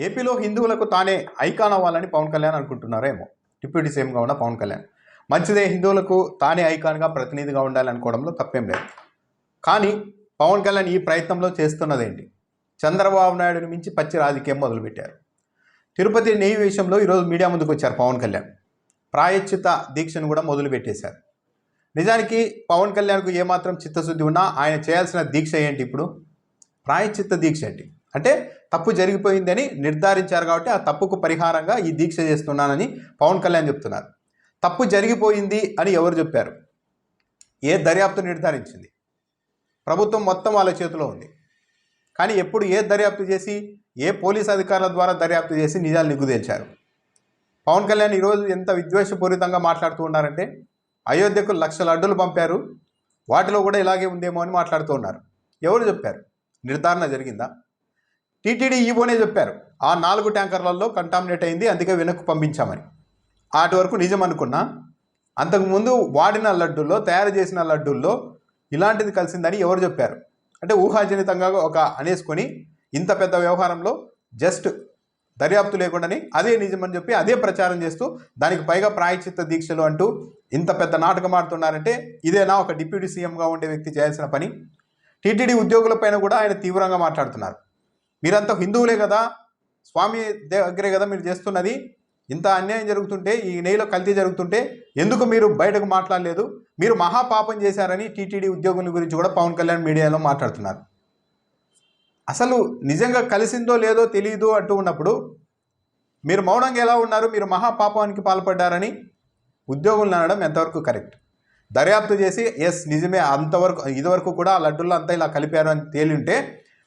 ఏపీలో హిందువులకు తానే ఐకాన్ అవ్వాలని పవన్ కళ్యాణ్ అనుకుంటున్నారేమో. డిప్యూటీ సీఎంగా ఉన్న పవన్ కళ్యాణ్. మంచిదే హిందువులకు తానే ఐకాన్గా ప్రతినిధిగా ఉండాలనుకోవడంలో తప్పేం లేదు. కానీ పవన్ కళ్యాణ్ ఈ ప్రయత్నంలో చేస్తున్నదేంటి? చంద్రబాబు నాయుడుని మించి పచ్చి రాజకీయం మొదలుపెట్టారు. తిరుపతి నెయ్యి విషయంలో ఈరోజు మీడియా ముందుకు వచ్చారు పవన్ కళ్యాణ్. ప్రాయశ్చిత దీక్షను కూడా మొదలుపెట్టేశారు. నిజానికి పవన్ కళ్యాణ్కు ఏమాత్రం చిత్తశుద్ధి ఉన్నా ఆయన చేయాల్సిన దీక్ష ఏంటి ఇప్పుడు? ప్రాయశ్చిత్త దీక్ష ఏంటి? అంటే తప్పు జరిగిపోయిందని నిర్ధారించారు కాబట్టి ఆ తప్పుకు పరిహారంగా ఈ దీక్ష చేస్తున్నానని పవన్ కళ్యాణ్ చెప్తున్నారు. తప్పు జరిగిపోయింది అని ఎవరు చెప్పారు? ఏ దర్యాప్తు నిర్ధారించింది? ప్రభుత్వం మొత్తం వాళ్ళ చేతిలో ఉంది. కానీ ఎప్పుడు ఏ దర్యాప్తు చేసి ఏ పోలీస్ అధికారుల ద్వారా దర్యాప్తు చేసి నిజాలు నిగ్గుదేల్చారు? పవన్ కళ్యాణ్ ఈరోజు ఎంత విద్వేషపూరితంగా మాట్లాడుతూ ఉన్నారంటే అయోధ్యకు లక్షల అడ్డులు పంపారు. వాటిలో కూడా ఇలాగే ఉందేమో అని మాట్లాడుతూ ఉన్నారు. ఎవరు చెప్పారు? నిర్ధారణ జరిగిందా? టీటీడీ ఈవోనే చెప్పారు. ఆ నాలుగు ట్యాంకర్లలో కంటామినేట్ అయింది అందుకే వెనక్కు పంపించామని. వాటి వరకు నిజం అనుకున్నా అంతకుముందు వాడిన లడ్డూల్లో తయారు చేసిన లడ్డూల్లో ఇలాంటిది కలిసిందని ఎవరు చెప్పారు? అంటే ఊహాజనితంగా ఒక అనేసుకొని ఇంత పెద్ద వ్యవహారంలో జస్ట్ దర్యాప్తు లేకుండానే అదే నిజమని చెప్పి అదే ప్రచారం చేస్తూ దానికి పైగా ప్రాయచిత్త దీక్షలు అంటూ ఇంత పెద్ద నాటకం ఆడుతున్నారంటే ఇదేనా ఒక డిప్యూటీ సీఎంగా ఉండే వ్యక్తి చేయాల్సిన పని? టీటీడీ ఉద్యోగులపైన కూడా ఆయన తీవ్రంగా మాట్లాడుతున్నారు. మీరంతా హిందువులే కదా? స్వామి దగ్గరే కదా మీరు చేస్తున్నది? ఇంత అన్యాయం జరుగుతుంటే ఈ నెయ్యిలో కల్తీ జరుగుతుంటే ఎందుకు మీరు బయటకు మాట్లాడలేదు? మీరు మహాపాపం చేశారని టీటీడీ ఉద్యోగుల గురించి కూడా పవన్ కళ్యాణ్ మీడియాలో మాట్లాడుతున్నారు. అసలు నిజంగా కలిసిందో లేదో తెలియదు అంటూ ఉన్నప్పుడు మీరు మౌనంగా ఎలా ఉన్నారు? మీరు మహాపాపానికి పాల్పడ్డారని ఉద్యోగులను అనడం ఎంతవరకు కరెక్ట్? దర్యాప్తు చేసి ఎస్ నిజమే అంతవరకు ఇదివరకు కూడా ఆ లడ్డుల్లో అంతా ఇలా కలిపారు అని తేలి ఉంటే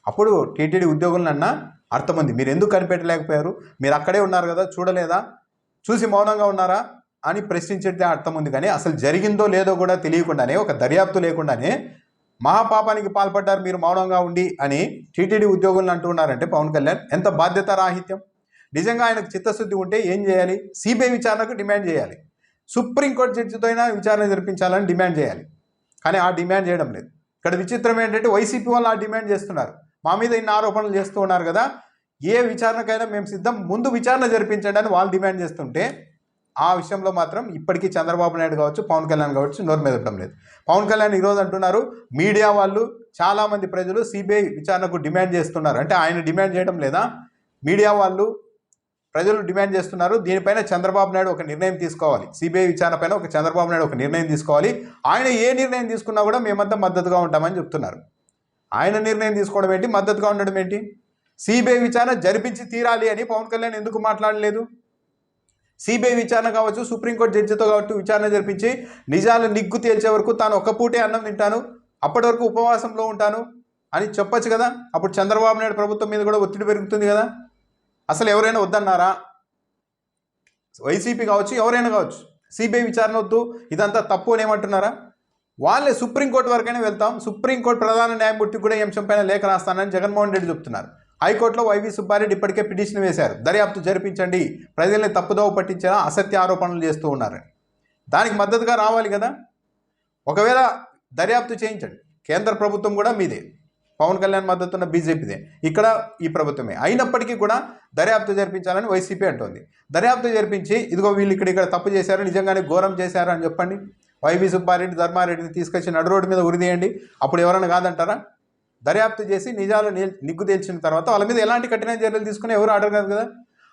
అప్పుడు టీటీడీ ఉద్యోగులనన్నా అర్థం ఉంది మీరు ఎందుకు కనిపెట్టలేకపోయారు? మీరు అక్కడే ఉన్నారు కదా చూడలేదా? చూసి మౌనంగా ఉన్నారా? అని ప్రశ్నించేటే అర్థం ఉంది కానీ అసలు జరిగిందో లేదో కూడా తెలియకుండానే ఒక దర్యాప్తు లేకుండానే మహాపాపానికి పాల్పడ్డారు మీరు మౌనంగా ఉండి అని టీటీడీ ఉద్యోగులను అంటున్నారంటే పవన్ కళ్యాణ్ ఎంత బాధ్యత రాహిత్యం నిజంగా ఆయనకు చిత్తశుద్ధి ఉంటే ఏం చేయాలి? సిబిఐ విచారణకు డిమాండ్ చేయాలి. సుప్రీంకోర్టు జడ్జితో అయినా విచారణ జరిపించాలని డిమాండ్ చేయాలి. కానీ ఆ డిమాండ్ చేయడం లేదు. ఇక్కడ విచిత్రం ఏంటంటే వైసీపీ వాళ్ళు ఆ డిమాండ్ చేస్తున్నారు. మా మీద ఇన్ని ఆరోపణలు చేస్తూ ఉన్నారు కదా ఏ విచారణకైనా మేము సిద్ధం ముందు విచారణ జరిపించండి అని వాళ్ళు డిమాండ్ చేస్తుంటే ఆ విషయంలో మాత్రం ఇప్పటికీ చంద్రబాబు నాయుడు కావచ్చు పవన్ కళ్యాణ్ కావచ్చు నోరు మెదపడం లేదు. పవన్ కళ్యాణ్ ఈరోజు అంటున్నారు మీడియా వాళ్ళు చాలామంది ప్రజలు సిబిఐ విచారణకు డిమాండ్ చేస్తున్నారు. అంటే ఆయన డిమాండ్ చేయడం లేదా? మీడియా వాళ్ళు ప్రజలు డిమాండ్ చేస్తున్నారు దీనిపైన చంద్రబాబు నాయుడు ఒక నిర్ణయం తీసుకోవాలి. సిబిఐ విచారణ పైన ఒక చంద్రబాబు నాయుడు ఒక నిర్ణయం తీసుకోవాలి. ఆయన ఏ నిర్ణయం తీసుకున్నా కూడా మేమంతా మద్దతుగా ఉంటామని చెప్తున్నారు. ఆయన నిర్ణయం తీసుకోవడం ఏంటి? మద్దతుగా ఉండడం ఏంటి? సిబిఐ విచారణ జరిపించి తీరాలి అని పవన్ కళ్యాణ్ ఎందుకు మాట్లాడలేదు? సిబిఐ విచారణ కావచ్చు సుప్రీంకోర్టు జడ్జితో కావచ్చు విచారణ జరిపించి నిజాలు నిగ్గు తేల్చే వరకు తాను ఒక్క పూటే అన్నం తింటాను అప్పటి వరకు ఉపవాసంలో ఉంటాను అని చెప్పొచ్చు కదా? అప్పుడు చంద్రబాబు నాయుడు ప్రభుత్వం మీద కూడా ఒత్తిడి పెరుగుతుంది కదా? అసలు ఎవరైనా వద్దన్నారా? వైసీపీ కావచ్చు ఎవరైనా కావచ్చు. సిబిఐ విచారణ వద్దు ఇదంతా తప్పు అని ఏమంటున్నారా? వాళ్ళే సుప్రీంకోర్టు వరకైనా వెళ్తాం. సుప్రీంకోర్టు ప్రధాన న్యాయమూర్తి కూడా ఈ అంశంపైన లేఖ రాస్తానని జగన్మోహన్ రెడ్డి చెప్తున్నారు. హైకోర్టులో వైవి సుబ్బారెడ్డి ఇప్పటికే పిటిషన్ వేశారు. దర్యాప్తు జరిపించండి. ప్రజల్ని తప్పుదోవ పట్టించేలా అసత్య ఆరోపణలు చేస్తూ ఉన్నారని. దానికి మద్దతుగా రావాలి కదా? ఒకవేళ దర్యాప్తు చేయించండి. కేంద్ర ప్రభుత్వం కూడా మీదే. పవన్ కళ్యాణ్ మద్దతున్న బీజేపీదే. ఇక్కడ ఈ ప్రభుత్వమే. అయినప్పటికీ కూడా దర్యాప్తు జరిపించాలని వైసీపీ అంటోంది. దర్యాప్తు జరిపించి ఇదిగో వీళ్ళు ఇక్కడ ఇక్కడ తప్పు చేశారు నిజంగానే ఘోరం చేశారు అని చెప్పండి. వైవి సుబ్బారెడ్డి ధర్మారెడ్డిని తీసుకొచ్చి నడు రోడ్డు మీద ఉరిదేయండి అప్పుడు ఎవరైనా కాదంటారా? దర్యాప్తు చేసి నిజాలు ని- నిగ్గు తేల్చిన తర్వాత వాళ్ళ మీద ఎలాంటి కఠిన చర్యలు తీసుకుని ఎవరు ఆర్డర్ కాదు కదా?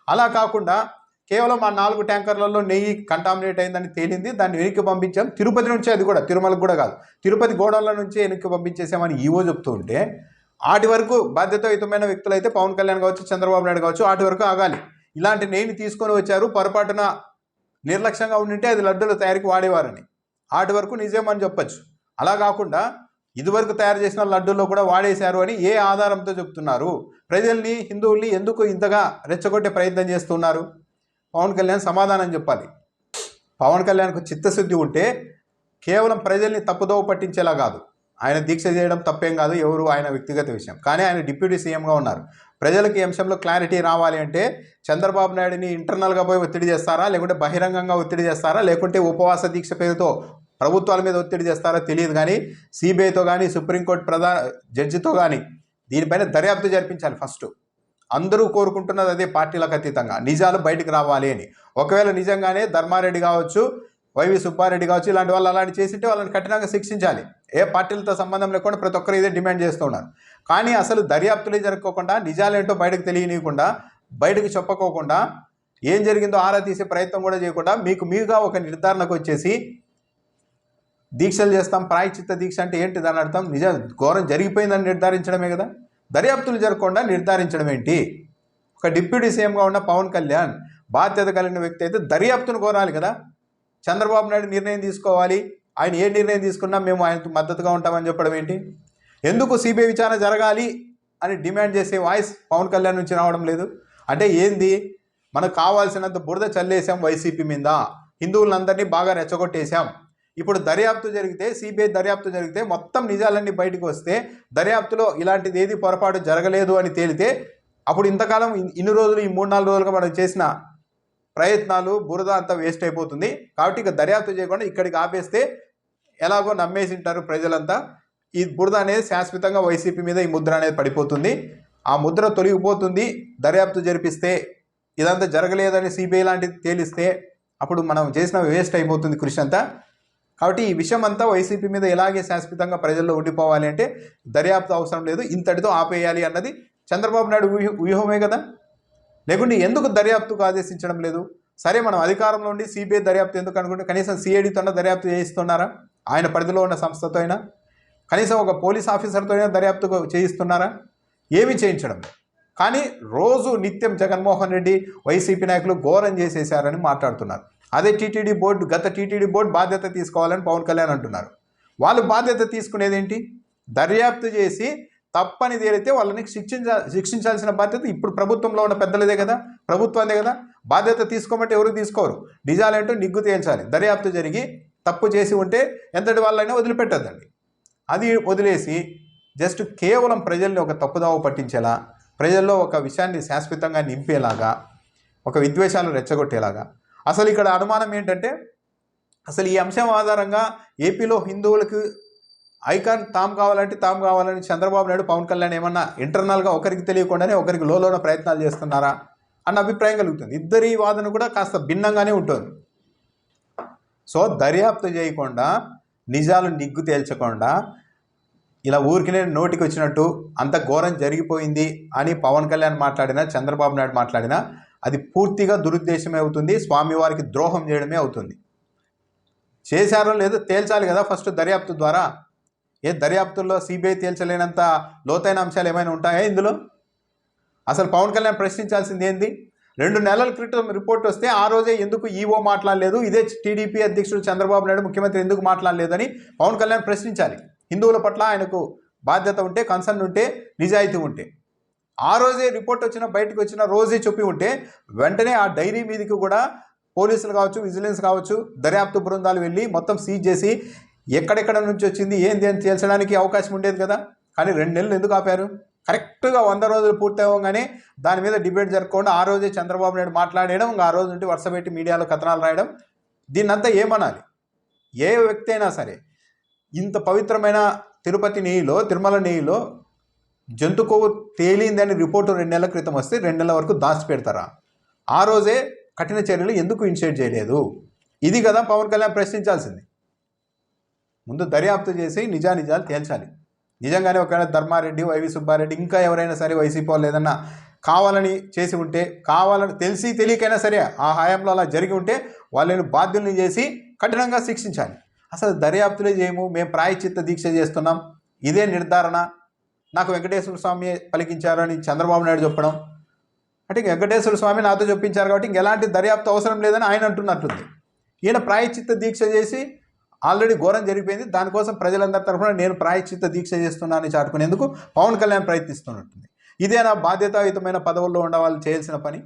అలా కాకుండా కేవలం ఆ నాలుగు ట్యాంకర్లలో నెయ్యి కంటామినేట్ అయిందని తేలింది. దాన్ని వెనక్కి పంపించాం. తిరుపతి నుంచి అది కూడా తిరుమలకు కూడా కాదు. తిరుపతి గోడల నుంచి వెనక్కి పంపించేసామని ఈవో చెప్తూ ఉంటే ఆటి వరకు బాధ్యతాయుతమైన వ్యక్తులు అయితే పవన్ కళ్యాణ్ కావచ్చు చంద్రబాబు నాయుడు కావచ్చు ఆటి వరకు ఆగాలి. ఇలాంటి నెయ్యిని తీసుకొని వచ్చారు. పొరపాటున నిర్లక్ష్యంగా ఉండింటే అది లడ్డూల తయారీకి వాడేవారని. ఆటి వర్క్ నిజమని చెప్పొచ్చు. అలా కాకుండా ఇదివరకు తయారు చేసిన లడ్డూల్లో కూడా వాడేశారు అని ఏ ఆధారంతో చెప్తున్నారు? ప్రజల్ని హిందువుల్ని ఎందుకు ఇంతగా రెచ్చగొట్టే ప్రయత్నం చేస్తున్నారు? పవన్ కళ్యాణ్ సమాధానం చెప్పాలి. పవన్ కళ్యాణ్కు చిత్తశుద్ధి ఉంటే కేవలం ప్రజల్ని తప్పుదోవ పట్టించేలా కాదు. ఆయన దీక్ష చేయడం తప్పేం కాదు ఎవరు ఆయన వ్యక్తిగత విషయం. కానీ ఆయన డిప్యూటీ సీఎంగా ఉన్నారు. ప్రజలకు ఈ అంశంలో క్లారిటీ రావాలి అంటే చంద్రబాబు నాయుడిని ఇంటర్నల్గా పోయి ఒత్తిడి చేస్తారా? లేకుంటే బహిరంగంగా ఒత్తిడి చేస్తారా? లేకుంటే ఉపవాస దీక్ష పేరుతో ప్రభుత్వాల మీద ఒత్తిడి చేస్తారో తెలియదు కానీ సిబిఐతో కానీ సుప్రీంకోర్టు ప్రధాన జడ్జితో కానీ దీనిపైన దర్యాప్తు జరిపించాలి ఫస్ట్. అందరూ కోరుకుంటున్నది అదే పార్టీలకు అతీతంగా. నిజాలు బయటకు రావాలి అని. ఒకవేళ నిజంగానే ధర్మారెడ్డి కావచ్చు వైవి సుబ్బారెడ్డి కావచ్చు ఇలాంటి వాళ్ళు అలాంటి చేసింటే వాళ్ళని కఠినంగా శిక్షించాలి. ఏ పార్టీలతో సంబంధం లేకుండా ప్రతి ఒక్కరు ఇదే డిమాండ్ చేస్తున్నారు కానీ అసలు దర్యాప్తులే జరుపుకోకుండా నిజాలేంటో బయటకు తెలియనియకుండా బయటకు చెప్పకోకుండా ఏం జరిగిందో ఆరా తీసే ప్రయత్నం కూడా చేయకుండా మీకు మీగా ఒక నిర్ధారణకు వచ్చేసి దీక్షలు చేస్తాం ప్రాయచిత్త దీక్ష అంటే ఏంటి దాని అర్థం నిజం ఘోరం జరిగిపోయిందని నిర్ధారించడమే కదా. దర్యాప్తులు జరగకుండా నిర్ధారించడం ఏంటి? ఒక డిప్యూటీ సీఎంగా ఉన్న పవన్ కళ్యాణ్ బాధ్యత కలిగిన వ్యక్తి అయితే దర్యాప్తును కోరాలి కదా. చంద్రబాబు నాయుడు నిర్ణయం తీసుకోవాలి. ఆయన ఏ నిర్ణయం తీసుకున్నా మేము ఆయనకు మద్దతుగా ఉంటామని చెప్పడం ఏంటి? ఎందుకు సిబిఐ విచారణ జరగాలి అని డిమాండ్ చేసే వాయిస్ పవన్ కళ్యాణ్ నుంచి రావడం లేదు. అంటే ఏంది? మనకు కావాల్సినంత బురద చల్లేసాం వైసీపీ మీద. హిందువులందరినీ బాగా రెచ్చగొట్టేశాం. ఇప్పుడు దర్యాప్తు జరిగితే సిబిఐ దర్యాప్తు జరిగితే మొత్తం నిజాలన్నీ బయటకు వస్తే దర్యాప్తులో ఇలాంటిది ఏది పొరపాటు జరగలేదు అని తేలితే అప్పుడు ఇంతకాలం ఇన్ని రోజులు ఈ మూడు నాలుగు రోజులుగా మనం చేసిన ప్రయత్నాలు బురద అంతా వేస్ట్ అయిపోతుంది. కాబట్టి ఇక దర్యాప్తు చేయకుండా ఇక్కడికి ఆపేస్తే ఎలాగో నమ్మేసి ఉంటారు ప్రజలంతా. ఈ బురద అనేది శాశ్వతంగా వైసీపీ మీద ఈ ముద్ర అనేది పడిపోతుంది. ఆ ముద్ర తొలగిపోతుంది. దర్యాప్తు జరిపిస్తే ఇదంతా జరగలేదని సిబిఐ లాంటిది తేలిస్తే అప్పుడు మనం చేసిన వేస్ట్ అయిపోతుంది కృషి అంతా. కాబట్టి ఈ విషయం అంతా వైసీపీ మీద ఎలాగే శాశ్వతంగా ప్రజల్లో ఉండిపోవాలి అంటే దర్యాప్తు అవసరం లేదు ఇంతటితో ఆపేయాలి అన్నది చంద్రబాబు నాయుడు వ్యూహమే కదా. లేకుంటే ఎందుకు దర్యాప్తుకు ఆదేశించడం లేదు? సరే మనం అధికారంలో ఉండి సిబిఐ దర్యాప్తు ఎందుకు అనుకుంటే కనీసం సిఐడితో దర్యాప్తు చేయిస్తున్నారా? ఆయన పరిధిలో ఉన్న సంస్థతో అయినా కనీసం ఒక పోలీస్ ఆఫీసర్తో అయినా దర్యాప్తు చేయిస్తున్నారా? ఏమీ చేయించడం కానీ రోజు నిత్యం జగన్మోహన్ రెడ్డి వైసీపీ నాయకులు ఘోరం చేసేశారని మాట్లాడుతున్నారు. అదే టీటీడీ బోర్డు గత టీటీడీ బోర్డు బాధ్యత తీసుకోవాలని పవన్ కళ్యాణ్ అంటున్నారు. వాళ్ళు బాధ్యత తీసుకునేది ఏంటి? దర్యాప్తు చేసి తప్పని తేలితే వాళ్ళని శిక్షించా శిక్షించాల్సిన బాధ్యత ఇప్పుడు ప్రభుత్వంలో ఉన్న పెద్దలదే కదా? ప్రభుత్వందే కదా? బాధ్యత తీసుకోమంటే ఎవరు తీసుకోరు? నిజాలేంటో నిగ్గు తేల్చాలి. దర్యాప్తు జరిగి తప్పు చేసి ఉంటే ఎంతటి వాళ్ళైనా వదిలిపెట్టద్దండి. అది వదిలేసి జస్ట్ కేవలం ప్రజల్ని ఒక తప్పుదావ పట్టించేలా ప్రజల్లో ఒక విషయాన్ని శాశ్వతంగా నింపేలాగా ఒక విద్వేషాలు రెచ్చగొట్టేలాగా అసలు ఇక్కడ అనుమానం ఏంటంటే అసలు ఈ అంశం ఆధారంగా ఏపీలో హిందువులకు ఐకాన్ తాము కావాలంటే తాము కావాలని చంద్రబాబు నాయుడు పవన్ కళ్యాణ్ ఏమన్నా ఇంటర్నల్గా ఒకరికి తెలియకుండానే ఒకరికి లోలోన ప్రయత్నాలు చేస్తున్నారా అన్న అభిప్రాయం కలుగుతుంది. ఇద్దరి వాదన కూడా కాస్త భిన్నంగానే ఉంటుంది. సో దర్యాప్తు చేయకుండా నిజాలు నిగ్గు తేల్చకుండా ఇలా ఊరికినే నోటికి వచ్చినట్టు అంత ఘోరం జరిగిపోయింది అని పవన్ కళ్యాణ్ మాట్లాడినా చంద్రబాబు నాయుడు మాట్లాడినా అది పూర్తిగా దురుద్దేశమే అవుతుంది స్వామివారికి ద్రోహం చేయడమే అవుతుంది. చేశారో లేదో తేల్చాలి కదా ఫస్ట్ దర్యాప్తు ద్వారా. ఏ దర్యాప్తుల్లో సిబిఐ తేల్చలేనంత లోతైన అంశాలు ఏమైనా ఉంటాయా ఇందులో? అసలు పవన్ కళ్యాణ్ ప్రశ్నించాల్సింది ఏంది? రెండు నెలల క్రితం రిపోర్ట్ వస్తే ఆ రోజే ఎందుకు ఈవో మాట్లాడలేదు ఇదే టీడీపీ అధ్యక్షుడు చంద్రబాబు నాయుడు ముఖ్యమంత్రి ఎందుకు మాట్లాడలేదని పవన్ కళ్యాణ్ ప్రశ్నించాలి. హిందువుల పట్ల ఆయనకు బాధ్యత ఉంటే కన్సర్న్ ఉంటే నిజాయితీ ఉంటే. ఆ రోజే రిపోర్ట్ వచ్చిన బయటకు వచ్చిన రోజే చెప్పి ఉంటే వెంటనే ఆ డైరీ మీదకి కూడా పోలీసులు కావచ్చు విజిలెన్స్ కావచ్చు దర్యాప్తు బృందాలు వెళ్ళి మొత్తం సీజ్ చేసి ఎక్కడెక్కడ నుంచి వచ్చింది ఏంది అని తేల్చడానికి అవకాశం ఉండేది కదా. కానీ రెండు నెలలు ఎందుకు ఆపారు? కరెక్ట్గా వంద రోజులు పూర్తి అవ్వగానే దాని మీద డిబేట్ జరగకుండా ఆ రోజే చంద్రబాబు నాయుడు మాట్లాడడం ఇంకా ఆ రోజు నుండి వరుస పెట్టి మీడియాలో కథనాలు రాయడం దీన్నంతా ఏమనాలి? ఏ వ్యక్తి అయినా సరే ఇంత పవిత్రమైన తిరుపతి నెయ్యిలో తిరుమల నెయ్యిలో జంతు కొవ్వు తేలిందని రిపోర్టు రెండు నెలల క్రితం వస్తే రెండు నెలల వరకు దాచి పెడతారా? ఆ రోజే కఠిన చర్యలు ఎందుకు ఇనిషియేట్ చేయలేదు? ఇది కదా పవన్ కళ్యాణ్ ప్రశ్నించాల్సింది. ముందు దర్యాప్తు చేసి నిజానిజాలు తేల్చాలి. నిజంగానే ఒకవేళ ధర్మారెడ్డి వైవి సుబ్బారెడ్డి ఇంకా ఎవరైనా సరే వైసీపీ వాళ్ళు ఏదన్నా కావాలని చేసి ఉంటే కావాలని తెలిసి తెలియకైనా సరే ఆ హయాంలో అలా జరిగి ఉంటే వాళ్ళని బాధ్యుల్ని చేసి కఠినంగా శిక్షించాలి. అసలు దర్యాప్తులే చేయము మేము ప్రాయచిత్త దీక్ష చేస్తున్నాం. ఇదే నిర్ధారణ. నాకు వెంకటేశ్వర స్వామి పలికించారని చంద్రబాబు నాయుడు చెప్పడం. అంటే వెంకటేశ్వర స్వామి నాతో చెప్పించారు కాబట్టి ఇంక ఎలాంటి దర్యాప్తు అవసరం లేదని ఆయన అంటున్నట్లుంది. ఈయన ప్రాయచిత్త దీక్ష చేసి ఆల్రెడీ ఘోరం జరిగిపోయింది. దానికోసం ప్రజలందరి తరఫున నేను ప్రాయచిత్త దీక్ష చేస్తున్నానని చాటుకునేందుకు పవన్ కళ్యాణ్ ప్రయత్నిస్తున్నట్టుంది. ఇదేనా బాధ్యతాయుతమైన పదవుల్లో ఉండవాళ్ళు వాళ్ళు చేయాల్సిన పని.